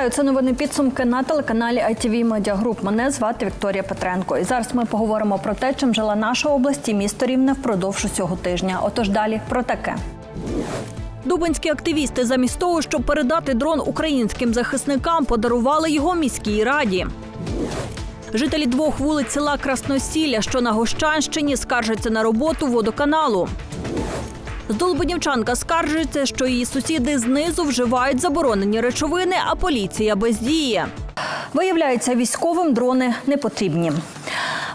Вітаю, це новини підсумки на телеканалі ITV Media Group. Мене звати Вікторія Петренко. І зараз ми поговоримо про те, чим жила наша область і місто Рівне впродовж усього тижня. Отож далі про таке. Дубинські активісти замість того, щоб передати дрон українським захисникам, подарували його міській раді. Жителі двох вулиць села Красносілля, що на Гощанщині, скаржаться на роботу водоканалу. Здолбунівчанка скаржиться, що її сусіди знизу вживають заборонені речовини, а поліція бездіє. Виявляється, військовим дрони не потрібні.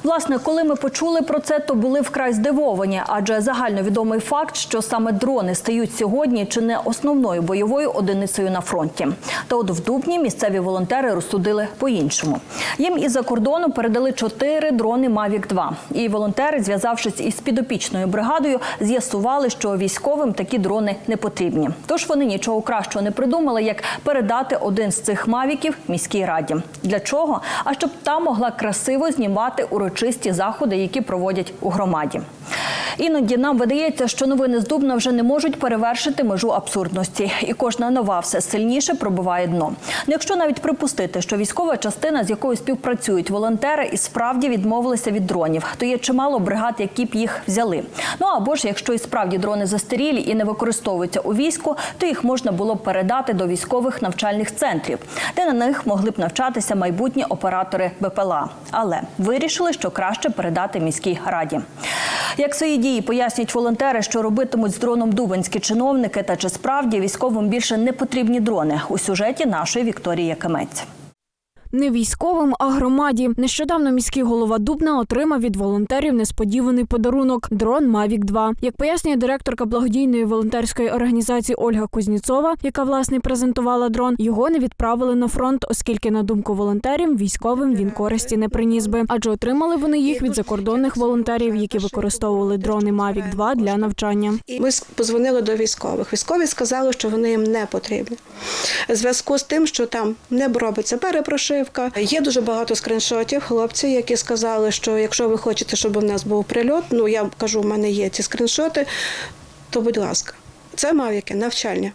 Власне, коли ми почули про це, то були вкрай здивовані, адже загальновідомий факт, що саме дрони стають сьогодні чи не основною бойовою одиницею на фронті. Та от в Дубні місцеві волонтери розсудили по-іншому. Їм із-за кордону передали чотири дрони Mavic 2 І волонтери, зв'язавшись із підопічною бригадою, з'ясували, що військовим такі дрони не потрібні. Тож вони нічого кращого не придумали, як передати один з цих мавіків міській раді. Для чого? А щоб та могла красиво знімати урочисті заходи, які проводять у громаді. Іноді нам видається, що новини з Дубна вже не можуть перевершити межу абсурдності, і кожна нова все сильніше пробиває дно. Ну, якщо навіть припустити, що військова частина, з якою співпрацюють волонтери, і справді відмовилися від дронів, то є чимало бригад, які б їх взяли. Ну або ж якщо і справді дрони застарілі і не використовуються у війську, то їх можна було б передати до військових навчальних центрів, де на них могли б навчатися майбутні оператори БПЛА. Але вирішили, що краще передати міській раді. Як свої дії пояснюють волонтери, що робитимуть з дроном дубинські чиновники, та чи справді військовим більше не потрібні дрони у сюжеті нашої Вікторії Якимець. Не військовим, а громаді. Нещодавно міський голова Дубна отримав від волонтерів несподіваний подарунок дрон Mavic 2 Як пояснює директорка благодійної волонтерської організації Ольга Кузніцова, яка власне презентувала дрон, його не відправили на фронт, оскільки, на думку волонтерів, військовим він користі не приніс би, адже отримали вони їх від закордонних волонтерів, які використовували дрони Mavic 2 для навчання. Ми позвонили до військових. Військові сказали, що вони їм не потрібні. Зв'язку з тим, що там не робиться перепрошивка. Є дуже багато скріншотів хлопців, які сказали, що якщо ви хочете, щоб у нас був прильот, ну я кажу, в мене є ці скріншоти, то будь ласка, це мавіки, навчальні.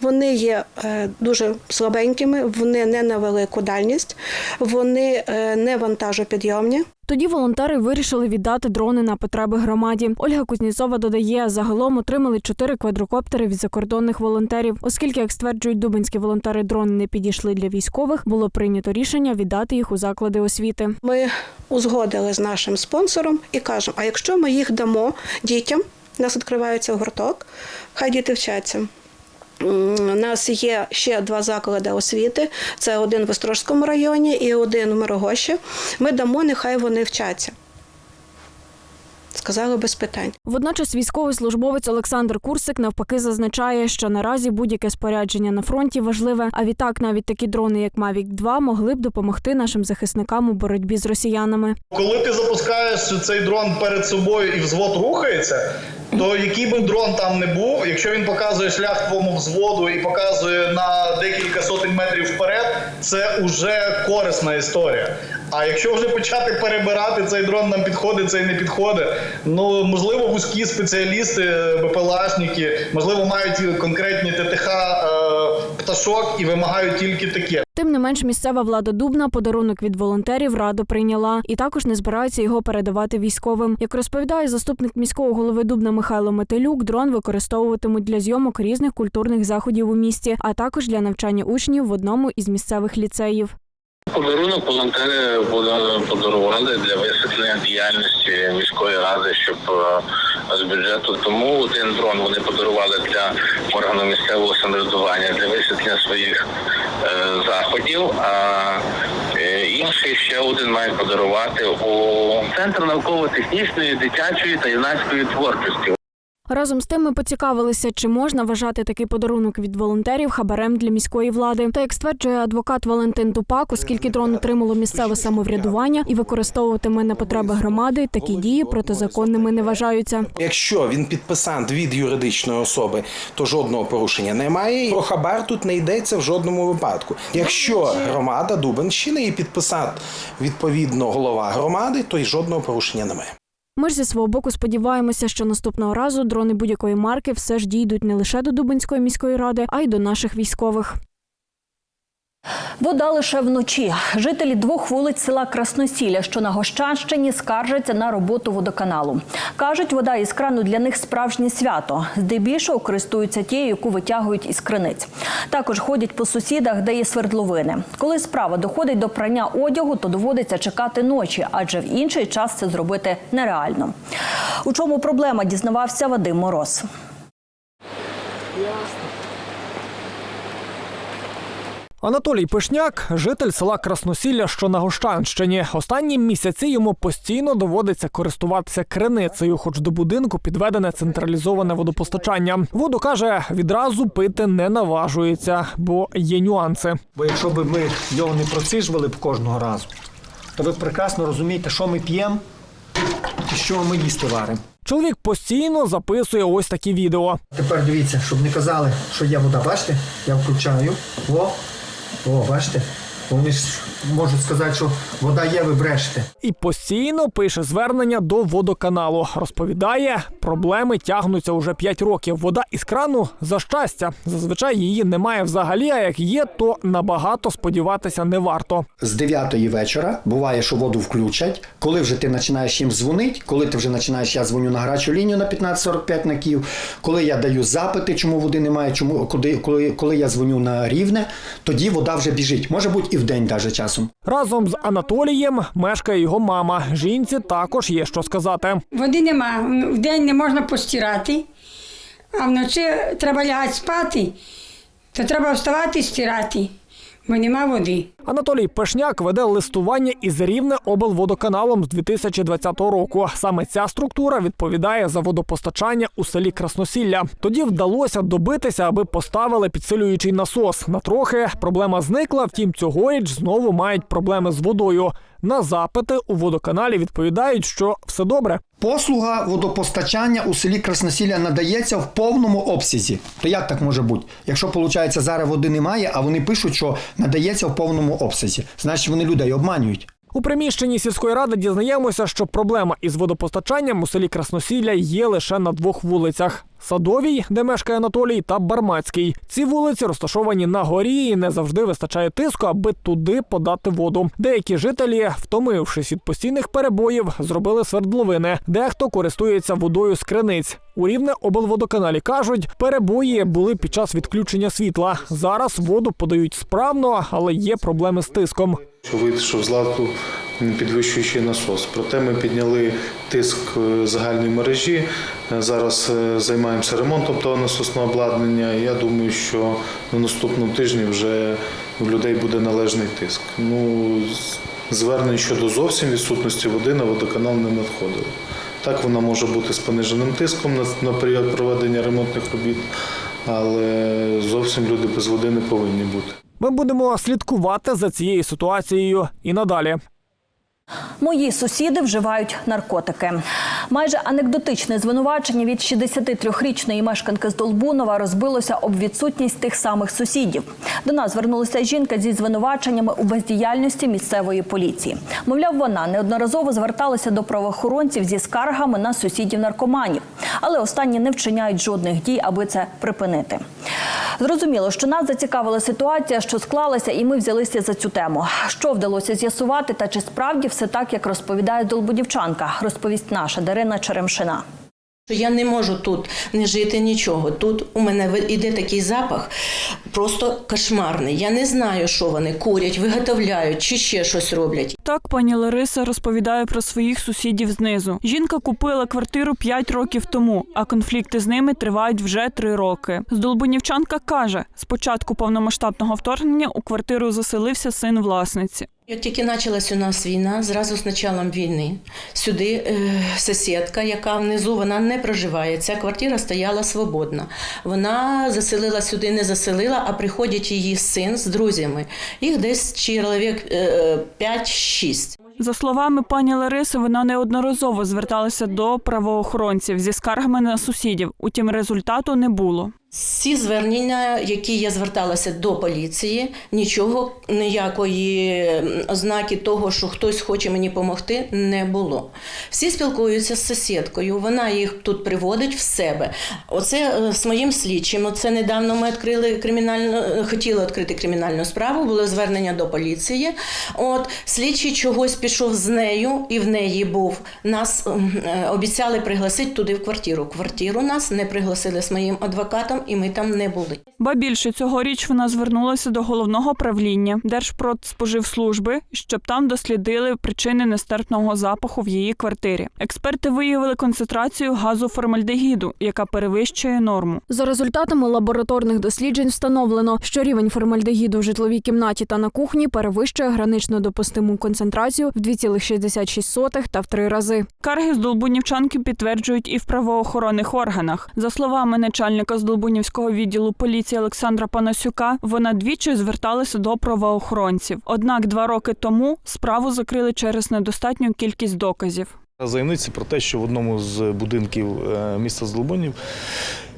Вони є е, дуже слабенькими, вони не на велику дальність, вони е, не вантажопідйомні. Тоді волонтери вирішили віддати дрони на потреби громаді. Ольга Кузніцова додає, загалом отримали чотири квадрокоптери від закордонних волонтерів. Оскільки, як стверджують дубинські волонтери, дрони не підійшли для військових, було прийнято рішення віддати їх у заклади освіти. Ми узгодили з нашим спонсором і кажемо: а якщо ми їх дамо дітям, у нас відкривається гурток, хай діти вчаться. У нас є ще два заклади освіти: це один в Острожському районі і один в Мирогощі. Ми дамо, нехай вони вчаться. Сказали без питань. Водночас військовий службовець Олександр Курсик навпаки зазначає, що наразі будь-яке спорядження на фронті важливе. А відтак навіть такі дрони, як Mavic 2 могли б допомогти нашим захисникам у боротьбі з росіянами. Коли ти запускаєш цей дрон перед собою і взвод рухається, то який би дрон там не був, якщо він показує шлях твоєму взводу і показує на декілька сотень метрів вперед, це вже корисна історія. А якщо вже почати перебирати цей дрон нам підходить, цей не підходить, ну можливо, вузькі спеціалісти, БПЛАшники, можливо, мають конкретні ТТХ е, пташок і вимагають тільки таке. Тим не менш, місцева влада Дубна подарунок від волонтерів радо прийняла і також не збирається його передавати військовим. Як розповідає заступник міського голови Дубна Михайло Метелюк, дрон використовуватимуть для зйомок різних культурних заходів у місті, а також для навчання учнів в одному із місцевих ліцеїв. Подарунок волонтери подарували для висвітлення діяльності міської ради, щоб е, з бюджету. Тому один дрон вони подарували для органу місцевого самоврядування для висвітлення своїх е, заходів. А е, інший ще один мають подарувати у центр науково-технічної, дитячої та юнацької творчості. Разом з тим ми поцікавилися, чи можна вважати такий подарунок від волонтерів хабарем для міської влади. Та як стверджує адвокат Валентин Тупак, оскільки дрон отримало місцеве самоврядування і використовуватиме на потреби громади, такі дії протизаконними не вважаються. Якщо він підписант від юридичної особи, то жодного порушення немає. Про хабар тут не йдеться в жодному випадку. Якщо громада Дубенщини і підписант відповідно голова громади, то й жодного порушення немає. Ми ж зі свого боку сподіваємося, що наступного разу дрони будь-якої марки все ж дійдуть не лише до Дубинської міської ради, а й до наших військових. Вода лише вночі. Жителі двох вулиць села Красносілля, що на Гощанщині, скаржаться на роботу водоканалу. Кажуть, вода із крану для них справжнє свято. Здебільшого користуються тією, яку витягують із криниць. Також ходять по сусідах, де є свердловини. Коли справа доходить до прання одягу, то доводиться чекати ночі, адже в інший час це зробити нереально. У чому проблема дізнавався Вадим Мороз. Анатолій Пишняк, житель села Красносілля, що на Гощанщині. Останні місяці йому постійно доводиться користуватися криницею, хоч до будинку підведене централізоване водопостачання. Воду каже, відразу пити не наважується, бо є нюанси. Бо якщо б ми його не проціжували б кожного разу, то ви прекрасно розумієте, що ми п'ємо і що ми їсти варимо. Чоловік постійно записує ось такі відео. Тепер дивіться, щоб не казали, що є вода. Бачите? Я включаю. О, о, бачите? Вони ж можуть сказати, що вода є, ви брешете. І постійно пише звернення до водоканалу. Розповідає, проблеми тягнуться уже 5 років. Вода із крану за щастя. Зазвичай її немає взагалі. А як є, то набагато сподіватися не варто. з 9-ї вечора буває, що воду включать. Коли вже ти починаєш їм дзвонити, коли ти вже починаєш, я дзвоню на гарячу лінію на 1545 на Київ, коли я даю запити, чому води немає, чому коли, коли, коли я дзвоню на рівне, тоді вода вже біжить. Може бути і в день даже часом. Разом з Анатолієм мешкає його мама. Жінці також є що сказати. Води нема. В день не можна постирати, а вночі треба лягати спати, то треба вставати і стирати, бо нема води. Анатолій Пешняк веде листування із рівне облводоканалом з 2020 року. Саме ця структура відповідає за водопостачання у селі Красносілля. Тоді вдалося добитися, аби поставили підсилюючий насос. На трохи проблема зникла. Втім, цьогоріч знову мають проблеми з водою. На запити у водоканалі відповідають, що все добре. Послуга водопостачання у селі Красносілля надається в повному обсязі. То як так може бути? Якщо виходить, зараз води немає, а вони пишуть, що надається в повному обсязі, значить вони людей обманюють. У приміщенні сільської ради дізнаємося, що проблема із водопостачанням у селі Красносілля є лише на двох вулицях: Садовій, де мешкає Анатолій, та Бармацький. Ці вулиці розташовані на горі і не завжди вистачає тиску, аби туди подати воду. Деякі жителі, втомившись від постійних перебоїв, зробили свердловини. Дехто користується водою з криниць. У рівне облводоканалі кажуть, перебої були під час відключення світла. Зараз воду подають справно, але є проблеми з тиском. Що вийшов з ладу підвищуючий насос. Проте ми підняли тиск е, загальної мережі. Е, Зараз е, займаємося ремонтом того насосного обладнання. Я думаю, що на наступному тижні вже у людей буде належний тиск. Ну, звернень щодо зовсім відсутності води на водоканал не надходило. Так вона може бути з пониженим тиском на період проведення ремонтних робіт, але зовсім люди без води не повинні бути. Ми будемо слідкувати за цією ситуацією і надалі. Мої сусіди вживають наркотики. Майже анекдотичне звинувачення від 63-річної мешканки з Долбунова розбилося об відсутність тих самих сусідів. До нас звернулася жінка зі звинуваченнями у бездіяльності місцевої поліції. Мовляв, вона неодноразово зверталася до правоохоронців зі скаргами на сусідів наркоманів, але останні не вчиняють жодних дій, аби це припинити. Зрозуміло, що нас зацікавила ситуація, що склалася, і ми взялися за цю тему. Що вдалося з'ясувати, та чи справді все так, як розповідає Долбудівчанка, розповість наша Дарина Черемшина. Я не можу тут не жити нічого. Тут у мене іде такий запах, просто кошмарний. Я не знаю, що вони курять, виготовляють чи ще щось роблять. Так пані Лариса розповідає про своїх сусідів знизу. Жінка купила квартиру 5 років тому, а конфлікти з ними тривають вже 3 роки. Здолбунівчанка каже, з початку повномасштабного вторгнення у квартиру заселився син власниці. Як тільки почалась у нас війна, зразу з початком війни, сюди е, сусідка, яка внизу, вона не проживає. Ця квартира стояла свободна. Вона заселила сюди, не заселила, а приходить її син з друзями. Їх десь чоловік е, 5-6. За словами пані Лариси, вона неодноразово зверталася до правоохоронців зі скаргами на сусідів. Утім, результату не було. Всі звернення, які я зверталася до поліції, нічого, ніякої ознаки того, що хтось хоче мені допомогти, не було. Всі спілкуються з сусідкою, вона їх тут приводить в себе. Оце е, з моїм слідчим. Оце недавно ми відкрили кримінальну, е, хотіли відкрити кримінальну справу, було звернення до поліції. От слідчий чогось пішов з нею, і в неї був. Нас е, обіцяли пригласити туди в квартиру. Квартиру нас не пригласили з моїм адвокатом, і ми там не були. Ба більше цьогоріч вона звернулася до головного правління Держпродспоживслужби, щоб там дослідили причини нестерпного запаху в її квартирі. Експерти виявили концентрацію газу формальдегіду, яка перевищує норму. За результатами лабораторних досліджень встановлено, що рівень формальдегіду в житловій кімнаті та на кухні перевищує гранично допустиму концентрацію в 2,66 та в три рази. Карги з Долбунівчанки підтверджують і в правоохоронних органах. За словами начальника Здолбунівського відділу поліції Олександра Панасюка, вона двічі зверталася до правоохоронців. Однак два роки тому справу закрили через недостатню кількість доказів. Заявниці про те, що в одному з будинків е, міста Злобонів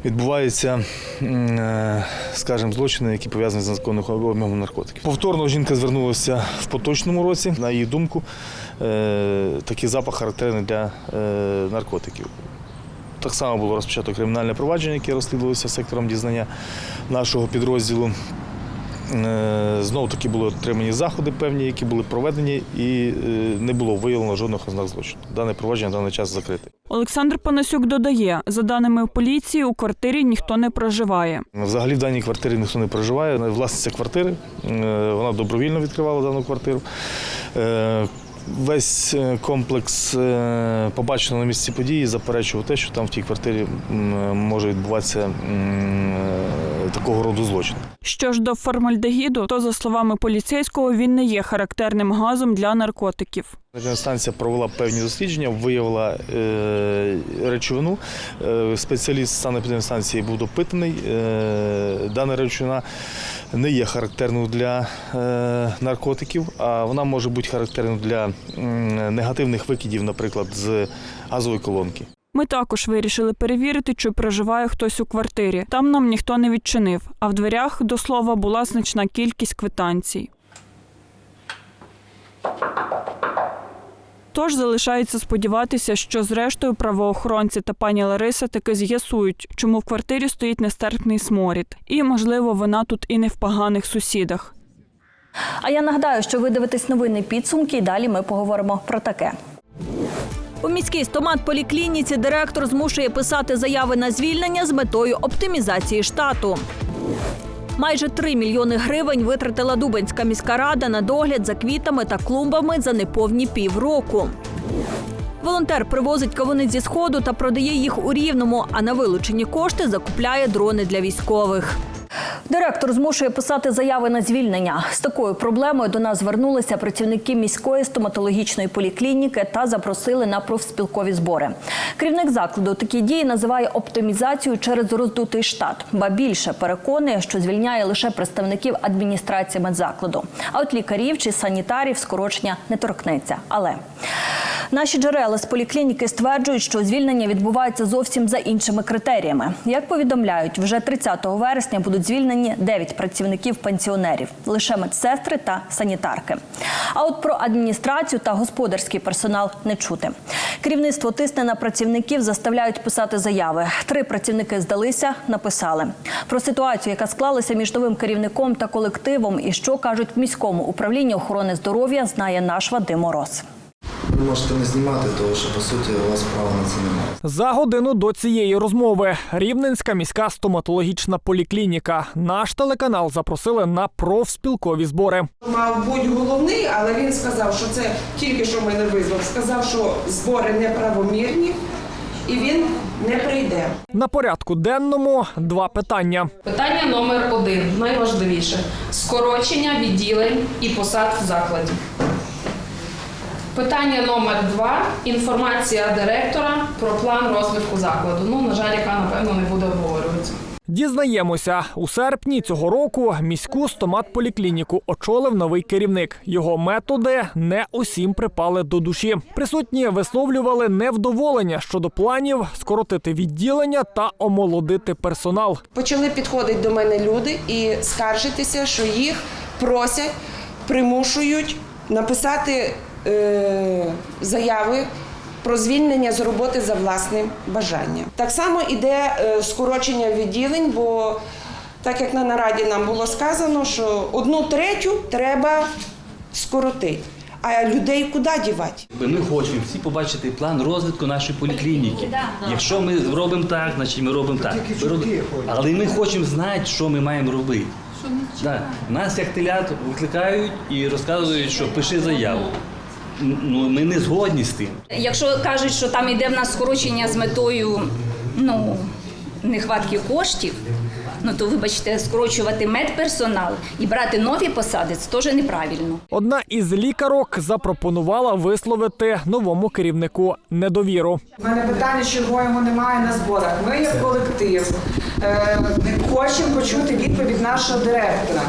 відбуваються, е, скажімо, злочини, які пов'язані з незаконним обміном наркотиків. Повторно жінка звернулася в поточному році. На її думку, е, такий запах характерний для наркотиків. Так само було розпочато кримінальне провадження, яке розслідувалося сектором дізнання нашого підрозділу. Знову таки були отримані заходи певні, які були проведені, і е, не було виявлено жодних ознак злочину. Дане провадження на даний час закрите. Олександр Панасюк додає, за даними поліції, у квартирі ніхто не проживає. Взагалі в даній квартирі ніхто не проживає. Власниця квартири, е, вона добровільно відкривала дану квартиру. Весь е, комплекс е, побачено на місці події заперечував те, що там в тій квартирі може відбуватися е, такого роду злочин. Що ж до формальдегіду, то за словами поліцейського, він не є характерним газом для наркотиків. Станція провела певні дослідження, виявила е, речовину. Е, спеціаліст санепідемстанції був допитаний. Е, дана речовина не є характерною для е, наркотиків, а вона може бути характерною для негативних викидів, наприклад, з газової колонки. Ми також вирішили перевірити, чи проживає хтось у квартирі. Там нам ніхто не відчинив, а в дверях, до слова, була значна кількість квитанцій. Тож залишається сподіватися, що зрештою правоохоронці та пані Лариса таки з'ясують, чому в квартирі стоїть нестерпний сморід. І, можливо, вона тут і не в поганих сусідах. А я нагадаю, що ви дивитесь новини підсумки, і далі ми поговоримо про таке. У міській стомат-поліклініці директор змушує писати заяви на звільнення з метою оптимізації штату. Майже 3 мільйони гривень витратила Дубенська міська рада на догляд за квітами та клумбами за неповні півроку. Волонтер привозить кавуни зі сходу та продає їх у рівному, а на вилучені кошти закупляє дрони для військових. Директор змушує писати заяви на звільнення. З такою проблемою до нас звернулися працівники міської стоматологічної поліклініки та запросили на профспілкові збори. Керівник закладу такі дії називає оптимізацію через роздутий штат, ба більше переконує, що звільняє лише представників адміністрації медзакладу. А от лікарів чи санітарів скорочення не торкнеться. Але Наші джерела з поліклініки стверджують, що звільнення відбувається зовсім за іншими критеріями. Як повідомляють, вже 30 вересня будуть звільнені 9 працівників пенсіонерів, лише медсестри та санітарки. А от про адміністрацію та господарський персонал не чути. Керівництво тисне на працівників, заставляють писати заяви. Три працівники здалися, написали про ситуацію, яка склалася між новим керівником та колективом, і що кажуть в міському управлінні охорони здоров'я, знає наш Вадим Мороз. Ви можете не знімати, тому що по суті у вас права на це немає. За годину до цієї розмови Рівненська міська стоматологічна поліклініка. Наш телеканал запросили на профспілкові збори. Мав бути головний, але він сказав, що це тільки що мене визвав. Сказав, що збори неправомірні і він не прийде. На порядку денному два питання. Питання номер один найважливіше скорочення відділень і посад в закладі. Питання номер два інформація директора про план розвитку закладу. Ну, на жаль, яка напевно не буде обговорюватися. Дізнаємося, у серпні цього року міську стомат-поліклініку очолив новий керівник. Його методи не усім припали до душі. Присутні висловлювали невдоволення щодо планів скоротити відділення та омолодити персонал. Почали підходити до мене люди і скаржитися, що їх просять, примушують написати заяви про звільнення з роботи за власним бажанням. Так само іде е, скорочення відділень, бо так як на нараді нам було сказано, що одну третю треба скоротити. А людей куди дівати? Ми хочемо всі побачити план розвитку нашої поліклініки. Якщо ми робимо так, значить ми робимо так. Але ми хочемо знати, що ми маємо робити. Да. Нас як телят викликають і розказують, що пиши заяву. Ну, ми не згодні з тим. Якщо кажуть, що там йде в нас скорочення з метою ну, нехватки коштів, ну то вибачте, скорочувати медперсонал і брати нові посади це теж неправильно. Одна із лікарок запропонувала висловити новому керівнику недовіру. У мене питання, чого його немає на зборах. Ми як колектив е, хочемо почути відповідь нашого директора.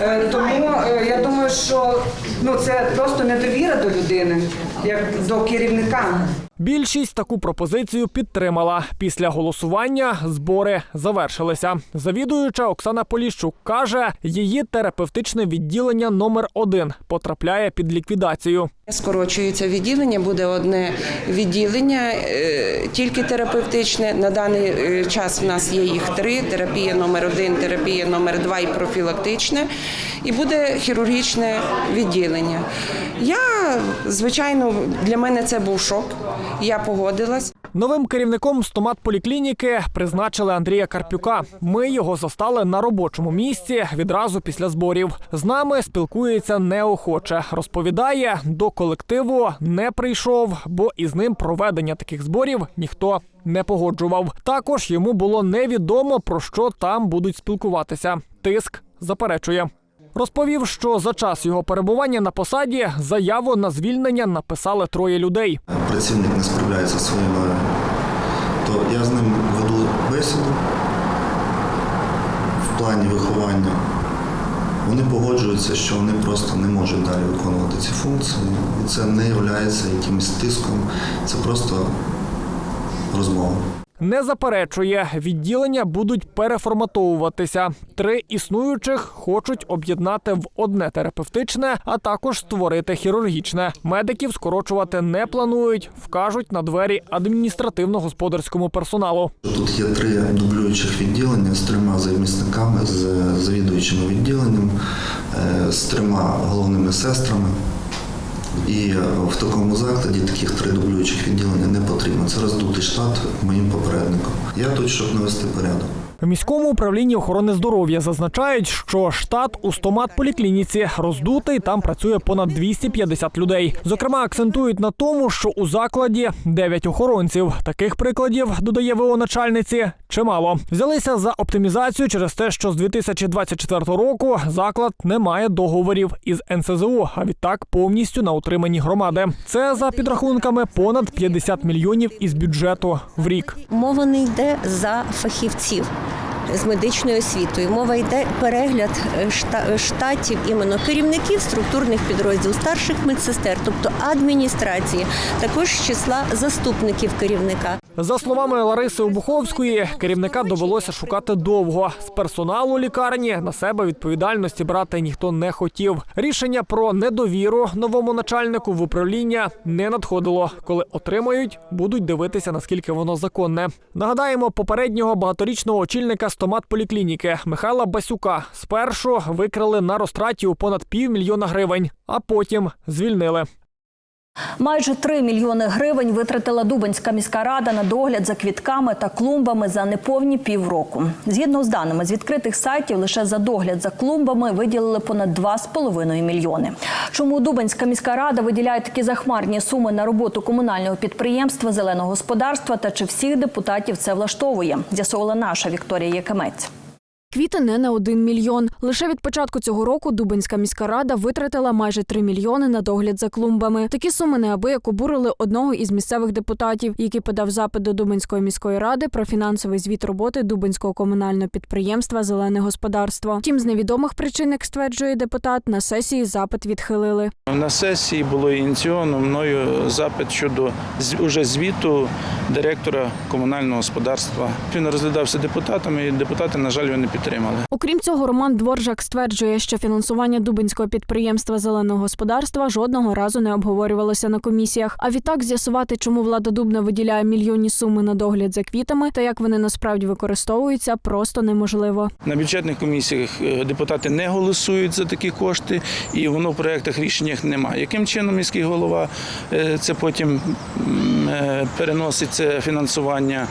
Е, тому е, я думаю, що ну це просто недовіра до людини, як до керівника. Більшість таку пропозицію підтримала. Після голосування збори завершилися. Завідуюча Оксана Поліщук каже, її терапевтичне відділення номер один потрапляє під ліквідацію. Скорочується відділення, буде одне відділення, е, тільки терапевтичне. На даний е, час в нас є їх три: терапія номер один, терапія номер два і профілактичне. І буде хірургічне відділення. Я, звичайно, для мене це був шок. Я погодилась. Новим керівником стомат-поліклініки призначили Андрія Карпюка. Ми його застали на робочому місці відразу після зборів. З нами спілкується неохоче. Розповідає, до колективу не прийшов, бо із ним проведення таких зборів ніхто не погоджував. Також йому було невідомо про що там будуть спілкуватися. Тиск заперечує. Розповів, що за час його перебування на посаді заяву на звільнення написали троє людей. Працівник не справляється зі своїми, то я з ним веду бесіду в плані виховання. Вони погоджуються, що вони просто не можуть далі виконувати ці функції. І це не є якимось тиском, це просто розмова. Не заперечує, відділення будуть переформатовуватися. Три існуючих хочуть об'єднати в одне терапевтичне, а також створити хірургічне. Медиків скорочувати не планують, вкажуть на двері адміністративно-господарському персоналу. Тут є три дублюючих відділення з трьома замісниками, з завідуючими відділенням, е, з трьома головними сестрами. І в такому закладі таких три дублюючих відділення не потрібно. Це роздутий штат моїм попередником. Я тут, щоб навести порядок. В міському управлінні охорони здоров'я зазначають, що штат у стомат-поліклініці роздутий, там працює понад 250 людей. Зокрема, акцентують на тому, що у закладі 9 охоронців. Таких прикладів додає ВО начальниці чимало. Взялися за оптимізацію через те, що з 2024 року заклад не має договорів із НСЗУ, а відтак повністю на утриманні громади. Це за підрахунками понад 50 мільйонів із бюджету в рік. Мова не йде за фахівців. З медичною освітою мова йде перегляд е, штатів іменно керівників структурних підрозділів, старших медсестер, тобто адміністрації, також числа заступників керівника. За словами Лариси Обуховської, керівника довелося шукати довго. З персоналу лікарні на себе відповідальності брати ніхто не хотів. Рішення про недовіру новому начальнику в управління не надходило. Коли отримають, будуть дивитися наскільки воно законне. Нагадаємо, попереднього багаторічного очільника стомат-поліклініки Михайла Басюка спершу викрили на розтраті у понад півмільйона гривень, а потім звільнили. Майже 3 мільйони гривень витратила Дубенська міська рада на догляд за квітками та клумбами за неповні півроку. Згідно з даними з відкритих сайтів, лише за догляд за клумбами виділили понад 2,5 мільйони. Чому Дубенська міська рада виділяє такі захмарні суми на роботу комунального підприємства зеленого господарства та чи всіх депутатів це влаштовує? З'ясовувала наша Вікторія Якимець. Квіти не на один мільйон. Лише від початку цього року Дубинська міська рада витратила майже 3 мільйони на догляд за клумбами. Такі суми неабияк обурили одного із місцевих депутатів, який подав запит до Дубинської міської ради про фінансовий звіт роботи Дубинського комунального підприємства Зелене господарство. Втім, з невідомих причин, як стверджує депутат, на сесії запит відхилили. На сесії було ініційовано мною запит щодо уже звіту директора комунального господарства. Він розглядався депутатами, і депутати, на жаль, його не. Окрім цього, Роман Дворжак стверджує, що фінансування Дубинського підприємства зеленого господарства жодного разу не обговорювалося на комісіях. А відтак з'ясувати, чому влада Дубна виділяє мільйонні суми на догляд за квітами та як вони насправді використовуються, просто неможливо. На бюджетних комісіях е, депутати не голосують за такі кошти, і воно в проєктах рішеннях немає. Яким чином міський голова е, це потім е, переносить це фінансування?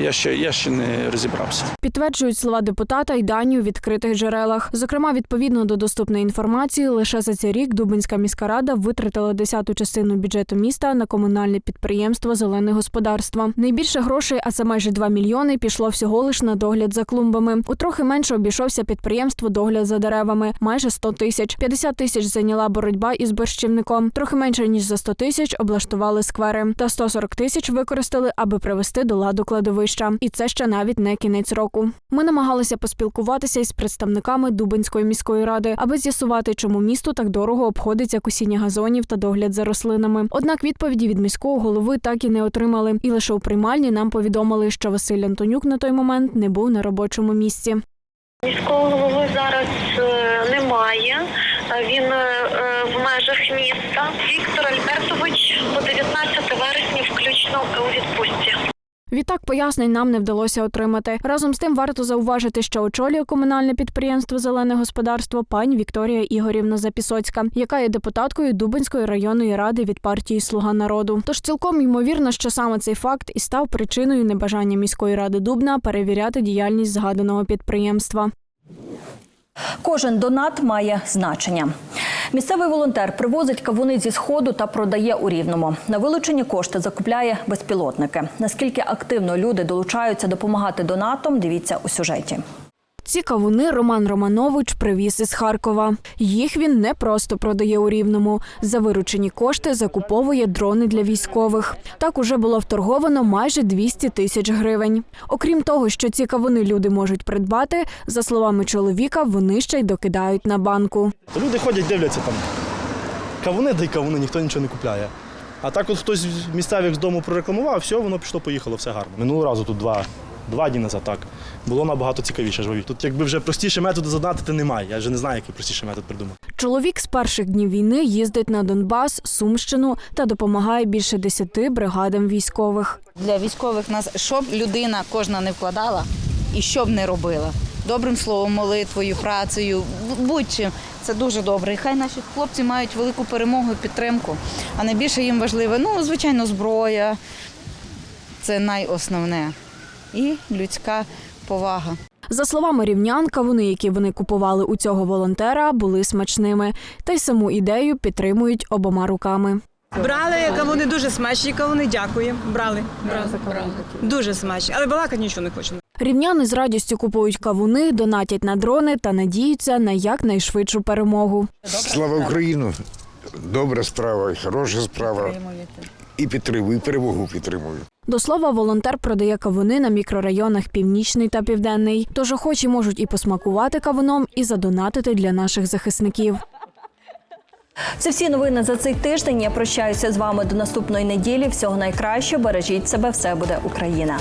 Я ще я ще не розібрався. Підтверджують слова депутата й дані у відкритих джерелах. Зокрема, відповідно до доступної інформації, лише за цей рік Дубинська міська рада витратила десяту частину бюджету міста на комунальне підприємство Зелене господарство. Найбільше грошей, а це майже 2 мільйони, пішло всього лиш на догляд за клумбами. У трохи менше обійшовся підприємство догляд за деревами майже 100 тисяч. 50 тисяч зайняла боротьба із борщівником. Трохи менше ніж за 100 тисяч облаштували сквери. Та 140 тисяч використали, аби привести до ладу кладовища. І це ще навіть не кінець року. Ми намагалися поспілкуватися із представниками Дубинської міської ради, аби з'ясувати, чому місту так дорого обходиться косіння газонів та догляд за рослинами. Однак відповіді від міського голови так і не отримали. І лише у приймальні нам повідомили, що Василь Антонюк на той момент не був на робочому місці. Міського голови зараз е, немає. Е, Він е, в межах міста. Віктор Альбертович по 19 вересня включно у відпустці. Відтак пояснень нам не вдалося отримати. Разом з тим варто зауважити, що очолює комунальне підприємство Зелене господарство пані Вікторія Ігорівна Запісоцька, яка є депутаткою Дубинської районної ради від партії Слуга народу. Тож цілком ймовірно, що саме цей факт і став причиною небажання міської ради Дубна перевіряти діяльність згаданого підприємства. Кожен донат має значення. Місцевий волонтер привозить кавуни зі сходу та продає у рівному. На вилучені кошти закупляє безпілотники. Наскільки активно люди долучаються допомагати донатом, дивіться у сюжеті. Ці кавуни Роман Романович привіз із Харкова. Їх він не просто продає у Рівному. За виручені кошти закуповує дрони для військових. Так уже було вторговано майже 200 тисяч гривень. Окрім того, що ці кавуни люди можуть придбати, за словами чоловіка, вони ще й докидають на банку. Люди ходять, дивляться там. Кавуни, да й кавуни, ніхто нічого не купляє. А так от хтось з місцевих з дому прорекламував, все, воно пішло, поїхало, все гарно. Минулого разу тут два, два дні назад так. Було набагато цікавіше жваві. Тут якби вже простіше методи задонатити немає. Я вже не знаю, який простіший метод придумати. Чоловік з перших днів війни їздить на Донбас, Сумщину та допомагає більше десяти бригадам військових. Для військових нас, щоб людина кожна не вкладала і що б не робила. Добрим словом, молитвою, працею, будь-чим. Це дуже добре. І хай наші хлопці мають велику перемогу і підтримку. А найбільше їм важливе, ну, звичайно, зброя. Це найосновне. І людська повага. За словами рівнян, кавуни, які вони купували у цього волонтера, були смачними. Та й саму ідею підтримують обома руками. Брали кавуни дуже смачні кавуни, дякую. Брали. Брали. Дуже смачні, але балакати нічого не хочемо. Рівняни з радістю купують кавуни, донатять на дрони та надіються на якнайшвидшу перемогу. Слава Україну! Добра справа, хороша справа. І підтримую, і перемогу підтримую. До слова, волонтер продає кавуни на мікрорайонах Північний та Південний. Тож охочі можуть і посмакувати кавуном, і задонатити для наших захисників. Це всі новини за цей тиждень. Я прощаюся з вами до наступної неділі. Всього найкращого. Бережіть себе, все буде Україна.